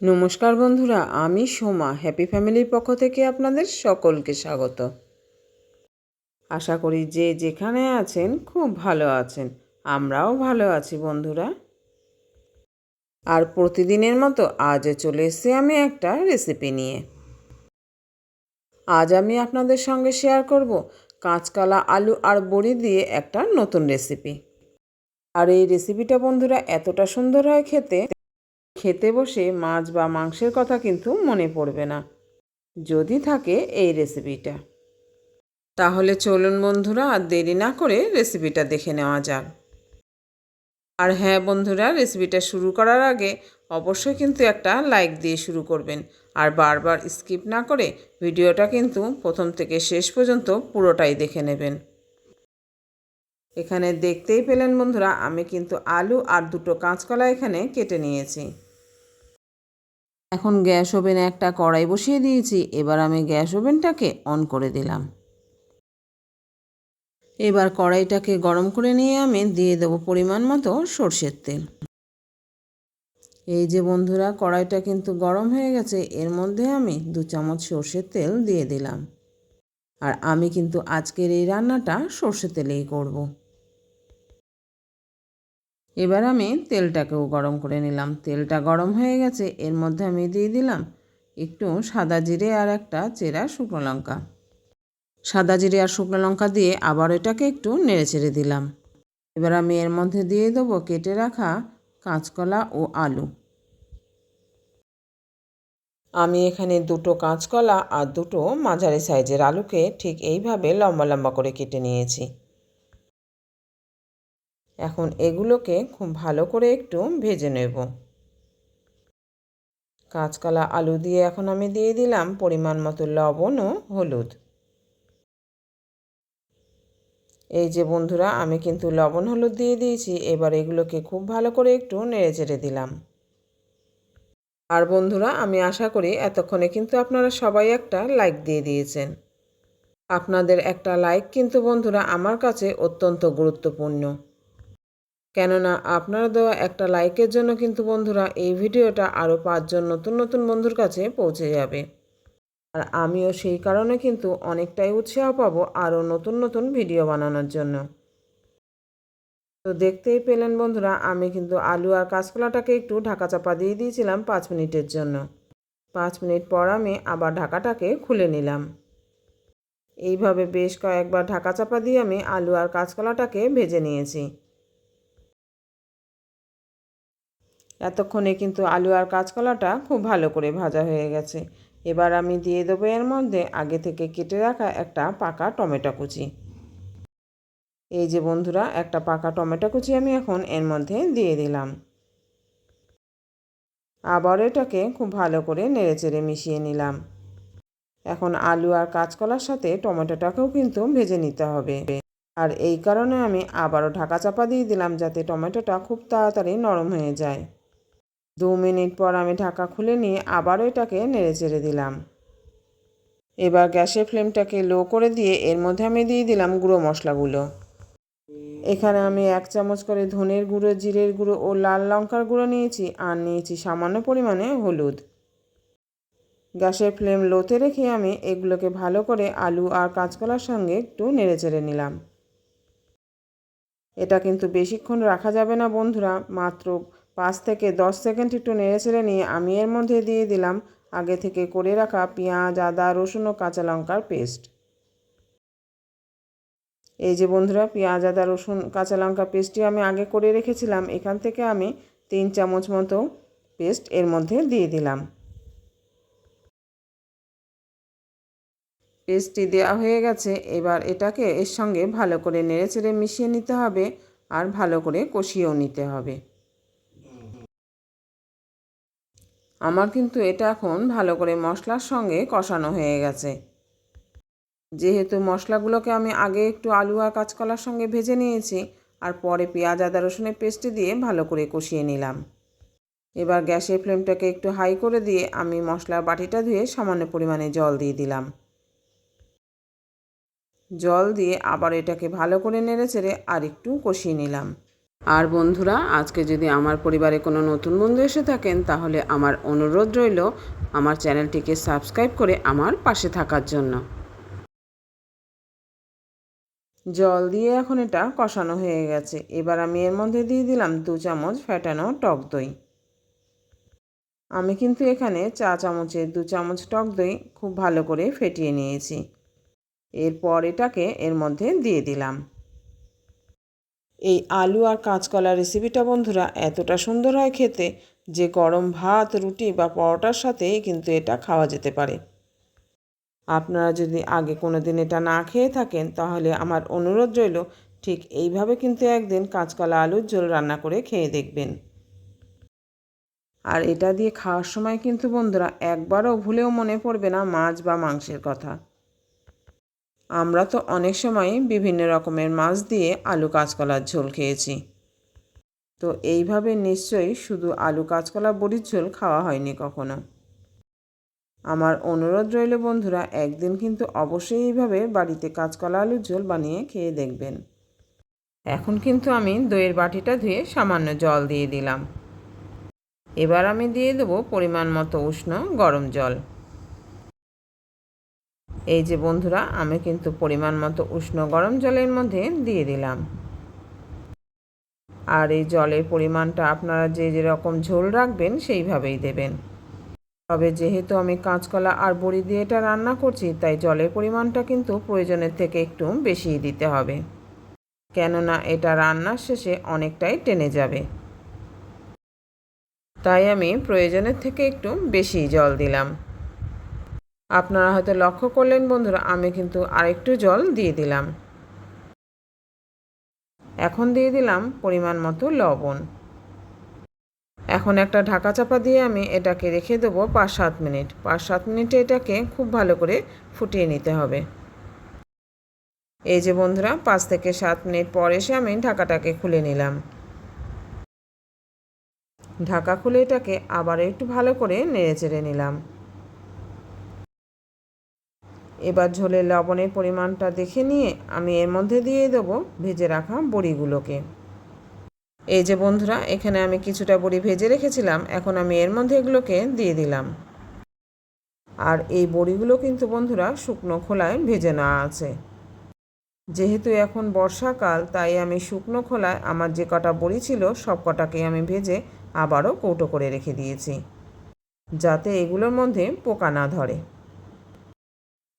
নমস্কার বন্ধুরা, আমি সোমা হ্যাপি ফ্যামিলির পক্ষ থেকে আপনাদের সকলকে স্বাগত। আশা করি যে যেখানে আছেন খুব ভালো আছেন। আমরাও ভালো আছি বন্ধুরা। আর প্রতিদিনের মতো আজও চলে এসেছি আমি একটা রেসিপি নিয়ে। আজ আমি আপনাদের সঙ্গে শেয়ার করব কাঁচকলা, আলু আর বড়ি দিয়ে একটা নতুন রেসিপি আর এই রেসিপিটা বন্ধুরা এতটা সুন্দর হয় খেতে খেতে বসে মাছ বা মাংসের কথা কিন্তু মনে পড়বে না। যদি থাকে এই রেসিপিটা তাহলে চলুন বন্ধুরা আর দেরি না করে রেসিপিটা দেখে নেওয়া যাক। আর হ্যাঁ বন্ধুরা রেসিপিটা শুরু করার আগে অবশ্যই কিন্তু একটা লাইক দিয়ে শুরু করবেন। আর বারবার স্কিপ না করে ভিডিওটা কিন্তু প্রথম থেকে শেষ পর্যন্ত পুরোটাই দেখে নেবেন। এখানে দেখতেই পেলেন বন্ধুরা, আমি কিন্তু আলু আর দুটো কাঁচকলা এখানে কেটে নিয়েছি। এখন গ্যাস ওভেনে একটা কড়াই বসিয়ে দিয়েছি, এবার আমি গ্যাস ওভেনটাকে অন করে দিলাম। এবার কড়াইটাকে গরম করে নিয়ে আমি দিয়ে দেবো পরিমাণ মতো সর্ষের তেল। এই যে বন্ধুরা, কড়াইটা কিন্তু গরম হয়ে গেছে, এর মধ্যে আমি দু চামচ সর্ষের তেল দিয়ে দিলাম। আর আমি কিন্তু আজকের এই রান্নাটা সর্ষে তেলেই করব। এবার আমি তেলটাকেও গরম করে নিলাম। তেলটা গরম হয়ে গেছে, এর মধ্যে আমি দিয়ে দিলাম একটু সাদা জিরে আর একটা চেরা শুকনো লঙ্কা। সাদা জিরে আর শুকনো লঙ্কা দিয়ে আবার এটাকে একটু নেড়ে চেড়ে দিলাম। এবার আমি এর মধ্যে দিয়ে দেবো কেটে রাখা কাঁচকলা ও আলু। আমি এখানে দুটো কাঁচকলা আর দুটো মাঝারি সাইজের আলুকে ঠিক এইভাবে লম্বা লম্বা করে কেটে নিয়েছি। এখন এগুলোকে খুব ভালো করে একটু ভেজে নেব। কাঁচকলা আলু দিয়ে এখন আমি দিয়ে দিলাম পরিমাণ মতো লবণ ও হলুদ। এই যে বন্ধুরা, আমি কিন্তু লবণ হলুদ দিয়ে দিয়েছি, এবার এগুলোকে খুব ভালো করে একটু নেড়ে চেড়ে দিলাম। আর বন্ধুরা, আমি আশা করি এতক্ষণে কিন্তু আপনারা সবাই একটা লাইক দিয়ে দিয়েছেন। আপনাদের একটা লাইক কিন্তু বন্ধুরা আমার কাছে অত্যন্ত গুরুত্বপূর্ণ। কেননা আপনারা দেওয়া একটা লাইকের জন্য কিন্তু বন্ধুরা এই ভিডিওটা আরও পাঁচজন নতুন নতুন বন্ধুর কাছে পৌঁছে যাবে। আর আমিও সেই কারণে কিন্তু অনেকটাই উৎসাহ পাবো আরও নতুন নতুন ভিডিও বানানোর জন্য। তো দেখতেই পেলেন বন্ধুরা, আমি কিন্তু আলু আর কাঁচকলাটাকে একটু ঢাকা চাপা দিয়ে দিয়েছিলাম পাঁচ মিনিটের জন্য। পাঁচ মিনিট পর আমি আবার ঢাকাটাকে খুলে নিলাম। এইভাবে বেশ কয়েকবার ঢাকা চাপা দিয়ে আমি আলু আর কাঁচকলাটাকে ভেজে নিয়েছি। এতক্ষণে কিন্তু আলু আর কাঁচকলাটা খুব ভালো করে ভাজা হয়ে গেছে। এবার আমি দিয়ে দেবো এর মধ্যে আগে থেকে কেটে রাখা একটা পাকা টমেটো কুচি। এই যে বন্ধুরা, একটা পাকা টমেটো কুচি আমি এখন এর মধ্যে দিয়ে দিলাম। আবার এটাকে খুব ভালো করে নেড়ে চেড়ে মিশিয়ে নিলাম। এখন আলু আর কাঁচকলার সাথে টমেটোটাকেও কিন্তু ভেজে নিতে হবে। আর এই কারণে আমি আবারও ঢাকা চাপা দিয়ে দিলাম যাতে টমেটোটা খুব তাড়াতাড়ি নরম হয়ে যায়। দু মিনিট পর আমি ঢাকা খুলে নিয়ে আবারও এটাকে নেড়ে চেড়ে দিলাম। এবার গ্যাসের ফ্লেমটাকে লো করে দিয়ে এর মধ্যে আমি দিয়ে দিলাম গুঁড়ো মশলাগুলো। এখানে আমি এক চামচ করে ধনের গুঁড়ো, জিরের গুঁড়ো ও লাল লঙ্কার গুঁড়ো নিয়েছি আর নিয়েছি সামান্য পরিমাণে হলুদ। গ্যাসের ফ্লেম লোতে রেখে আমি এগুলোকে ভালো করে আলু আর কাঁচকলার সঙ্গে একটু নেড়ে চেড়ে নিলাম। এটা কিন্তু বেশিক্ষণ রাখা যাবে না বন্ধুরা, মাত্র পাঁচ থেকে দশ সেকেন্ড একটু নেড়ে চেড়ে নিয়ে আমি এর মধ্যে দিয়ে দিলাম আগে থেকে করে রাখা পেঁয়াজ, আদা, রসুন ও কাঁচা লঙ্কার পেস্ট। এই যে বন্ধুরা, পেঁয়াজ, আদা, রসুন, কাঁচা লঙ্কা পেস্টটি আমি আগে করে রেখেছিলাম, এখান থেকে আমি তিন চামচ মতো পেস্ট এর মধ্যে দিয়ে দিলাম। পেস্টটি দেওয়া হয়ে গেছে, এবার এটাকে এর সঙ্গে ভালো করে নেড়ে চেড়ে মিশিয়ে নিতে হবে আর ভালো করে কষিয়েও নিতে হবে। আমার কিন্তু এটা এখন ভালো করে মশলার সঙ্গে কষানো হয়ে গেছে। যেহেতু মশলাগুলোকে আমি আগে একটু আলু আর কাঁচকলার সঙ্গে ভেজে নিয়েছি, আর পরে পেঁয়াজ, আদা, রসুনের পেস্টে দিয়ে ভালো করে কষিয়ে নিলাম। এবার গ্যাসের ফ্লেমটাকে একটু হাই করে দিয়ে আমি মশলার বাটিটা ধুয়ে সামান্য পরিমাণে জল দিয়ে দিলাম। জল দিয়ে আবার এটাকে ভালো করে নেড়ে চেড়ে আর একটু কষিয়ে নিলাম। আর বন্ধুরা, আজকে যদি আমার পরিবারে কোনো নতুন বন্ধু এসে থাকেন, তাহলে আমার অনুরোধ রইল আমার চ্যানেলটিকে সাবস্ক্রাইব করে আমার পাশে থাকার জন্য। জল দিয়ে এখন এটা কষানো হয়ে গেছে। এবার আমি এর মধ্যে দিয়ে দিলাম দু চামচ ফ্যাটানো টক দই। আমি কিন্তু এখানে চা চামচের দু চামচ টক দই খুব ভালো করে ফেটিয়ে নিয়েছি। এরপর এটাকে এর মধ্যে দিয়ে দিলাম। এই আলু আর কাঁচকলা রেসিপিটা বন্ধুরা এতটা সুন্দর হয় খেতে যে গরম ভাত, রুটি বা পরোটার সাথে কিন্তু এটা খাওয়া যেতে পারে। আপনারা যদি আগে কোনো দিন এটা না খেয়ে থাকেন, তাহলে আমার অনুরোধ রইল ঠিক এইভাবে কিন্তু একদিন কাঁচকলা আলুর ঝোল রান্না করে খেয়ে দেখবেন। আর এটা দিয়ে খাওয়ার সময় কিন্তু বন্ধুরা একবারও ভুলেও মনে পড়বে না মাছ বা মাংসের কথা। আমরা তো অনেক সময় বিভিন্ন রকমের মাছ দিয়ে আলু কাঁচকলার ঝোল খেয়েছি। তো এইভাবে নিশ্চয়ই শুধু আলু কাঁচকলা বড়ির ঝোল খাওয়া হয়নি কখনো। আমার অনুরোধ রইল বন্ধুরা, একদিন কিন্তু অবশ্যই এইভাবে বাড়িতে কাঁচকলা আলুর ঝোল বানিয়ে খেয়ে দেখবেন। এখন কিন্তু আমি দইয়ের বাটিটা ধুয়ে সামান্য জল দিয়ে দিলাম। এবার আমি দিয়ে দেবো পরিমাণ মতো উষ্ণ গরম জল। এই যে বন্ধুরা, আমি কিন্তু পরিমাণ মতো উষ্ণ গরম জলের মধ্যে দিয়ে দিলাম। আর এই জলের পরিমাণটা আপনারা যে যেরকম ঝোল রাখবেন, সেইভাবেই দেবেন। তবে যেহেতু আমি কাঁচকলা আর বড়ি দিয়ে এটা রান্না করছি, তাই জলের পরিমাণটা কিন্তু প্রয়োজনের থেকে একটু বেশিই দিতে হবে। কেননা এটা রান্নার শেষে অনেকটাই টেনে যাবে। তাই আমি প্রয়োজনের থেকে একটু বেশি জল দিলাম। আপনারা হয়তো লক্ষ্য করলেন বন্ধুরা, আমি কিন্তু আরেকটু জল দিয়ে দিলাম। এখন দিয়ে দিলাম পরিমাণ মতো লবণ। এখন একটা ঢাকা চাপা দিয়ে আমি এটাকে রেখে দেবো পাঁচ সাত মিনিট। পাঁচ সাত মিনিটে এটাকে খুব ভালো করে ফুটিয়ে নিতে হবে। এই যে বন্ধুরা, পাঁচ থেকে সাত মিনিট পর এসে আমি ঢাকাটাকে খুলে নিলাম। ঢাকা খুলে এটাকে আবার একটু ভালো করে নেড়ে চেড়ে নিলাম। এবার ঝোলে লবণের পরিমাণটা দেখে নিয়ে আমি এর মধ্যে দিয়ে দেবো ভেজে রাখা বড়িগুলোকে। এই যে বন্ধুরা, এখানে আমি কিছুটা বড়ি ভেজে রেখেছিলাম, এখন আমি এর মধ্যে এগুলোকে দিয়ে দিলাম। আর এই বড়িগুলো কিন্তু বন্ধুরা শুকনো খোলায় ভেজে নেওয়া আছে। যেহেতু এখন বর্ষাকাল, তাই আমি শুকনো খোলায় আমার যে কটা বড়ি ছিল, সব কটাকে আমি ভেজে আবারও কৌটো করে রেখে দিয়েছি, যাতে এগুলোর মধ্যে পোকা না ধরে।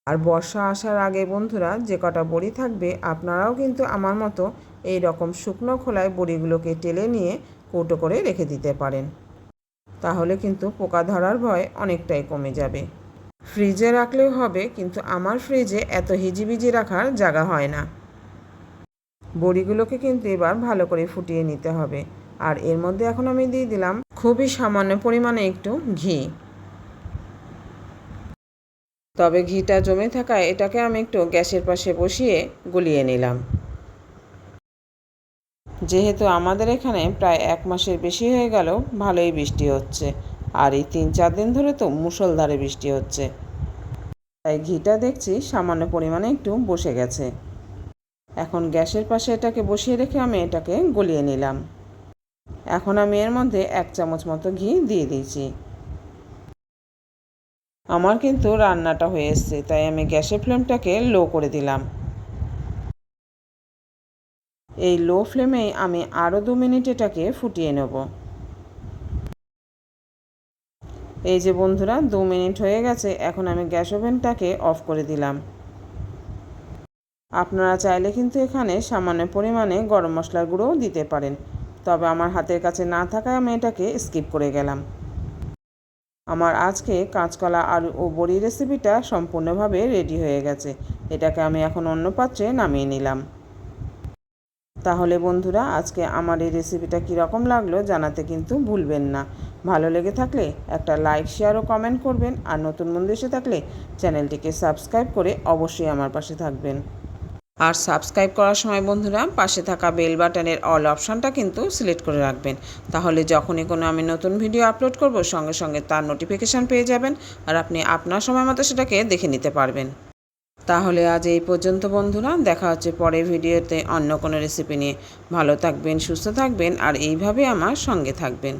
আর বর্ষা আসার আগে বন্ধুরা, যে কটা বড়ি থাকবে, আপনারাও কিন্তু আমার মতো এই রকম শুকনো খোলায় বড়িগুলোকে টেলে নিয়ে কৌটো করে রেখে দিতে পারেন। তাহলে কিন্তু পোকা ধরার ভয় অনেকটাই কমে যাবে। ফ্রিজে রাখলেও হবে, কিন্তু আমার ফ্রিজে এত হিজিবিজি রাখার জায়গা হয় না। বড়িগুলোকে কিন্তু এবার ভালো করে ফুটিয়ে নিতে হবে। আর এর মধ্যে এখন আমি দিয়ে দিলাম খুবই সামান্য পরিমাণে একটু ঘি। তবে ঘিটা জমে থাকায় এটাকে আমি একটু গ্যাসের পাশে বসিয়ে গলিয়ে নিলাম। যেহেতু আমাদের এখানে প্রায় এক মাসের বেশি হয়ে গেল, ভালোই বৃষ্টি হচ্ছে। আর এই তিন চার দিন ধরে তো মুষলধারে বৃষ্টি হচ্ছে। তাই ঘিটা দেখছি সামান্য পরিমাণে একটু বসে গেছে। এখন গ্যাসের পাশে এটাকে বসিয়ে রেখে আমি এটাকে গলিয়ে নিলাম। এখন আমি এর মধ্যে এক চামচ মতো ঘি দিয়ে দিয়েছি। আমার কিন্তু রান্নাটা হয়ে এসছে, তাই আমি গ্যাসের ফ্লেমটাকে লো করে দিলাম। এই লো ফ্লেমেই আমি আরও দু মিনিট এটাকে ফুটিয়ে নেব। এই যে বন্ধুরা, দু মিনিট হয়ে গেছে, এখন আমি গ্যাস ওভেনটাকে অফ করে দিলাম। আপনারা চাইলে কিন্তু এখানে সামান্য পরিমাণে গরম মশলার গুঁড়োও দিতে পারেন, তবে আমার হাতের কাছে না থাকায় আমি এটাকে স্কিপ করে গেলাম। আমার আজকে কাঁচকলা আলু ও বড়ি রেসিপিটা সম্পূর্ণভাবে রেডি হয়ে গেছে। এটাকে আমি এখন অন্য পাত্রে নামিয়ে নিলাম। তাহলে বন্ধুরা, আজকে আমার এই রেসিপিটা কীরকম লাগল জানাতে কিন্তু ভুলবেন না। ভালো লেগে থাকলে একটা লাইক শেয়ার ও কমেন্ট করবেন। আর নতুন বন্ধু এসে থাকলে চ্যানেলটিকে সাবস্ক্রাইব করে অবশ্যই আমার পাশে থাকবেন। আর সাবস্ক্রাইব করার সময় বন্ধুরা পাশে থাকা বেল বাটনের অল অপশানটা কিন্তু সিলেক্ট করে রাখবেন। তাহলে যখনই কোনো আমি নতুন ভিডিও আপলোড করব, সঙ্গে সঙ্গে তার নোটিফিকেশান পেয়ে যাবেন আর আপনি আপনার সময় মতো সেটাকে দেখে নিতে পারবেন। তাহলে আজ এই পর্যন্ত বন্ধুরা, দেখা হচ্ছে পরের ভিডিওতে অন্য কোনো রেসিপি নিয়ে। ভালো থাকবেন, সুস্থ থাকবেন আর এইভাবে আমার সঙ্গে থাকবেন।